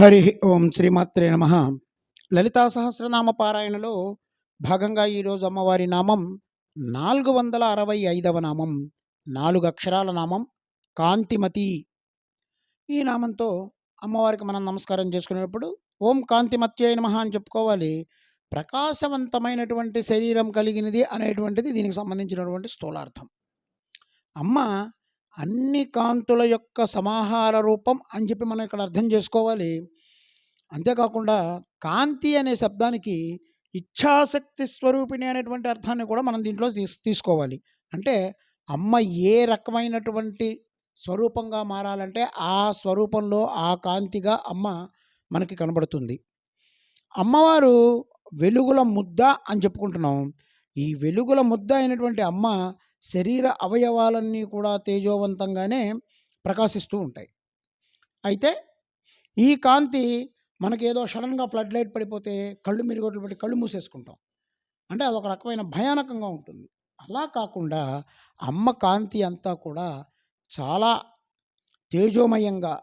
హరి ఓం శ్రీమాత్రే నమ. లలితా సహస్రనామ పారాయణలో భాగంగా ఈరోజు అమ్మవారి నామం నాలుగు వందల అరవై ఐదవ నామం నాలుగు అక్షరాల నామం కాంతిమతి. ఈ నామంతో అమ్మవారికి మనం నమస్కారం చేసుకునేటప్పుడు ఓం కాంతిమత్యై నమ అని చెప్పుకోవాలి. ప్రకాశవంతమైనటువంటి శరీరం కలిగినది అనేటువంటిది దీనికి సంబంధించినటువంటి స్థూలార్థం. అమ్మ అన్ని కాంతుల యొక్క సమాహార రూపం అని చెప్పి మనం ఇక్కడ అర్థం చేసుకోవాలి. అంతేకాకుండా కాంతి అనే శబ్దానికి ఇచ్ఛాశక్తి స్వరూపిణి అనేటువంటి అర్థాన్ని కూడా మనం దీంట్లో తీస్ తీసుకోవాలి. అంటే అమ్మ ఏ రకమైనటువంటి స్వరూపంగా మారాలంటే ఆ స్వరూపంలో ఆ కాంతిగా అమ్మ మనకి కనబడుతుంది. అమ్మవారు వెలుగుల ముద్ద అని చెప్పుకుంటున్నాం. ఈ వెలుగుల ముద్ద అయినటువంటి అమ్మ శరీర అవయవాలన్నీ కూడా తేజోవంతంగానే ప్రకాశిస్తూ ఉంటాయి. అయితే ఈ కాంతి మనకి ఏదో సడన్గా ఫ్లడ్ లైట్ పడిపోతే కళ్ళు మిరిగొట్లు పెట్టి కళ్ళు మూసేసుకుంటాం. అంటే అదొక రకమైన భయానకంగా ఉంటుంది. అలా కాకుండా అమ్మ కాంతి అంతా కూడా చాలా తేజోమయంగా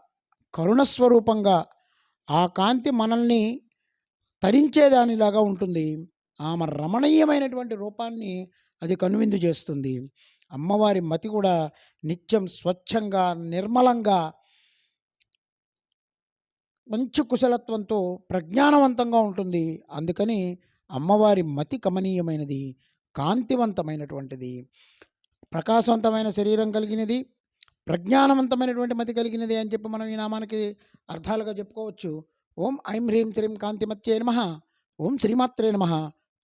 కరుణస్వరూపంగా ఆ కాంతి మనల్ని తరించేదానిలాగా ఉంటుంది. ఆమె రమణీయమైనటువంటి రూపాన్ని అది కనువిందు చేస్తుంది. అమ్మవారి మతి కూడా నిత్యం స్వచ్ఛంగా నిర్మలంగా మంచి కుశలత్వంతో ప్రజ్ఞానవంతంగా ఉంటుంది. అందుకని అమ్మవారి మతి కమనీయమైనది కాంతివంతమైనటువంటిది ప్రకాశవంతమైన శరీరం కలిగినది ప్రజ్ఞానవంతమైనటువంటి మతి కలిగినది అని చెప్పి మనం ఈ నామానికి అర్థాలుగా చెప్పుకోవచ్చు. ఓం ఐం హ్రీం శ్రీం కాంతిమత్యే నమ. ఓం శ్రీమాత్రే నమ.